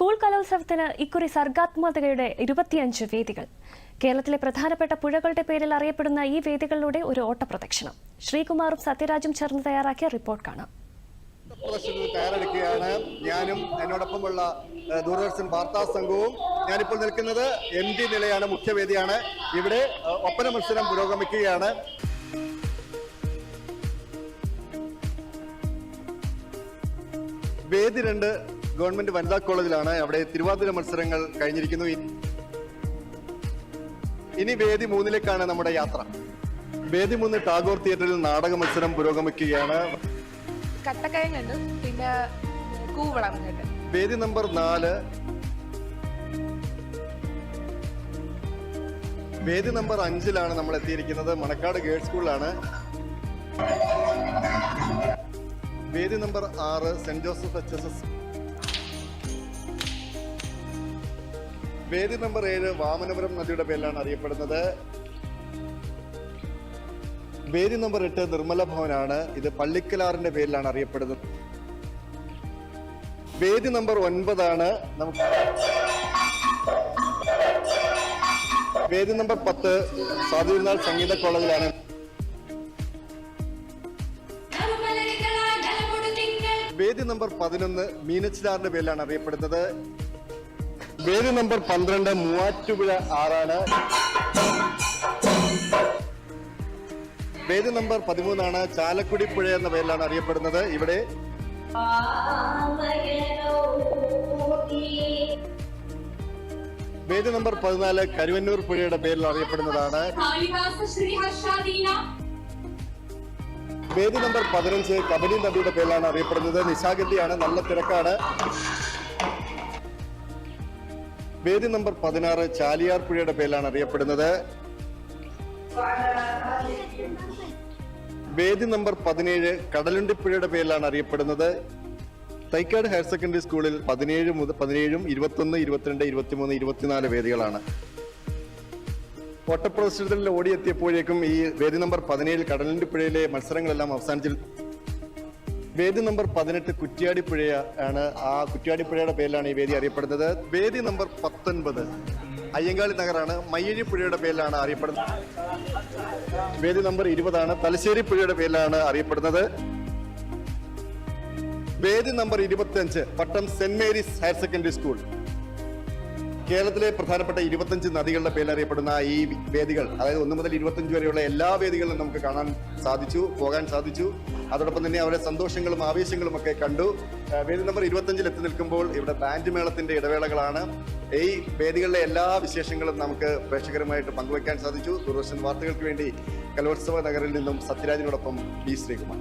School കലോത്സവത്തിന് ഇക്കുറി സർഗാത്മകതയുടെ ഇരുപത്തിയഞ്ച് വേദികൾ. കേരളത്തിലെ പ്രധാനപ്പെട്ട പുഴകളുടെ പേരിൽ അറിയപ്പെടുന്ന ഈ വേദികളിലൂടെ ഒരു ഓട്ടപ്രദക്ഷിണം. ശ്രീകുമാറും സത്യരാജും ചേർന്ന് തയ്യാറാക്കിയ റിപ്പോർട്ട് കാണാം. തയ്യാറെടുക്കുകയാണ് ഞാനും എന്നോടൊപ്പമുള്ള ദൂരദർശൻ വാർത്താ സംഘവും. ഞാനിപ്പോൾ നിൽക്കുന്നത് എം ഡി നിലയാണ് മുഖ്യവേദിയാണ് ഇവിടെ ഒപ്പന മത്സരം പുരോഗമിക്കുകയാണ്. വേദി രണ്ട് ഗവൺമെന്റ് വനിതാ കോളേജിലാണ് അവിടെ തിരുവാതിര മത്സരങ്ങൾ കഴിഞ്ഞിരിക്കുന്നു. ഇനി വേദി മൂന്നിലേക്കാണ് നമ്മുടെ യാത്ര. വേദി മൂന്ന് ടാഗോർ തിയേറ്ററിൽ നാടക മത്സരം പുരോഗമിക്കുകയാണ്. കട്ടക്കയങ്ങുണ്ട് പിന്നെ കൂവളം വേദി നമ്പർ നാല്. വേദി നമ്പർ അഞ്ചിലാണ് നമ്മൾ എത്തിയിരിക്കുന്നത്. മണക്കാട് ഗേൾസ് സ്കൂളിലാണ്. വേദി നമ്പർ ആറ് Saint Joseph H S S വേദി നമ്പർ ഏഴ് വാമനപുരം നദിയുടെ പേരിലാണ് അറിയപ്പെടുന്നത്. വേദി നമ്പർ എട്ട് നിർമ്മല ഭവനാണ്. ഇത് പള്ളിക്കലാറിന്റെ പേരിലാണ് അറിയപ്പെടുന്നത്. വേദി നമ്പർ ഒൻപതാണ്. നമുക്ക് വേദി നമ്പർ പത്ത് സ്വാതിരുന്നാൾ സംഗീത കോളേജിലാണ്. വേദി നമ്പർ പതിനൊന്ന് മീനച്ചിലാറിന്റെ പേരിലാണ് അറിയപ്പെടുന്നത്. വേദി നമ്പർ പന്ത്രണ്ട് മൂവാറ്റുപുഴ ആറാണ്. വേദി നമ്പർ പതിമൂന്നാണ് ചാലക്കുടി പുഴ എന്ന പേരിലാണ് അറിയപ്പെടുന്നത്. ഇവിടെ വേദി നമ്പർ പതിനാല് കരുവന്നൂർ പുഴയുടെ പേരിൽ അറിയപ്പെടുന്നതാണ്. വേദി നമ്പർ പതിനഞ്ച് കബലി നദിയുടെ പേരിലാണ് അറിയപ്പെടുന്നത്. നിശാഗന്ധിയാണ് നല്ല തിരക്കാണ്. വേദി നമ്പർ പതിനാറ് ചാലിയാർ പുഴയുടെ പേരിലാണ് അറിയപ്പെടുന്നത്. വേദി നമ്പർ പതിനേഴ് കടലുണ്ടിപ്പുഴയുടെ പേരിലാണ് അറിയപ്പെടുന്നത്. തൈക്കാട് ഹയർ സെക്കൻഡറി സ്കൂളിൽ പതിനേഴ് മുതൽ പതിനേഴും ഇരുപത്തൊന്ന് ഇരുപത്തിരണ്ട് ഇരുപത്തിമൂന്ന് ഇരുപത്തിനാല് വേദികളാണ്. ഓട്ടപ്രദർശനത്തിൽ ഓടിയെത്തിയപ്പോഴേക്കും ഈ വേദി നമ്പർ പതിനേഴിൽ കടലിന്റെ മത്സരങ്ങളെല്ലാം അവസാനിച്ചു വേദി നമ്പർ പതിനെട്ട് കുറ്റ്യാടിപ്പുഴ ആണ്. ആ കുറ്റ്യാടിപ്പുഴയുടെ പേരിലാണ് ഈ വേദി അറിയപ്പെടുന്നത്. വേദി നമ്പർ പത്തൊൻപത് അയ്യങ്കാളി നഗറാണ്. മയ്യഴി പുഴയുടെ പേരിലാണ് അറിയപ്പെടുന്നത്. വേദി നമ്പർ ഇരുപതാണ്. തലശ്ശേരി പുഴയുടെ പേരിലാണ് അറിയപ്പെടുന്നത്. വേദി നമ്പർ ഇരുപത്തിയഞ്ച് Pattom Saint Mary's higher secondary school. കേരളത്തിലെ പ്രധാനപ്പെട്ട ഇരുപത്തഞ്ച് നദികളുടെ പേരിൽ അറിയപ്പെടുന്ന ഈ വേദികൾ അതായത് ഒന്ന് മുതൽ ഇരുപത്തഞ്ച് വരെയുള്ള എല്ലാ വേദികളിലും നമുക്ക് കാണാൻ സാധിച്ചു പോകാൻ സാധിച്ചു. അതോടൊപ്പം തന്നെ അവരുടെ സന്തോഷങ്ങളും ആവേശങ്ങളും ഒക്കെ കണ്ടു. വേദി നമ്പർ ഇരുപത്തഞ്ചിൽ എത്തി നിൽക്കുമ്പോൾ ഇവിടെ ബാൻഡ് മേളത്തിന്റെ ഇടവേളകളാണ്. ഈ വേദികളിലെ എല്ലാ വിശേഷങ്ങളും നമുക്ക് പ്രേക്ഷകരുമായിട്ട് പങ്കുവയ്ക്കാൻ സാധിച്ചു. ദൂരദർശൻ വാർത്തകൾക്ക് വേണ്ടി കലോത്സവ നഗറിൽ നിന്നും സത്യരാജിനോടൊപ്പം ബി ശ്രീകുമാർ.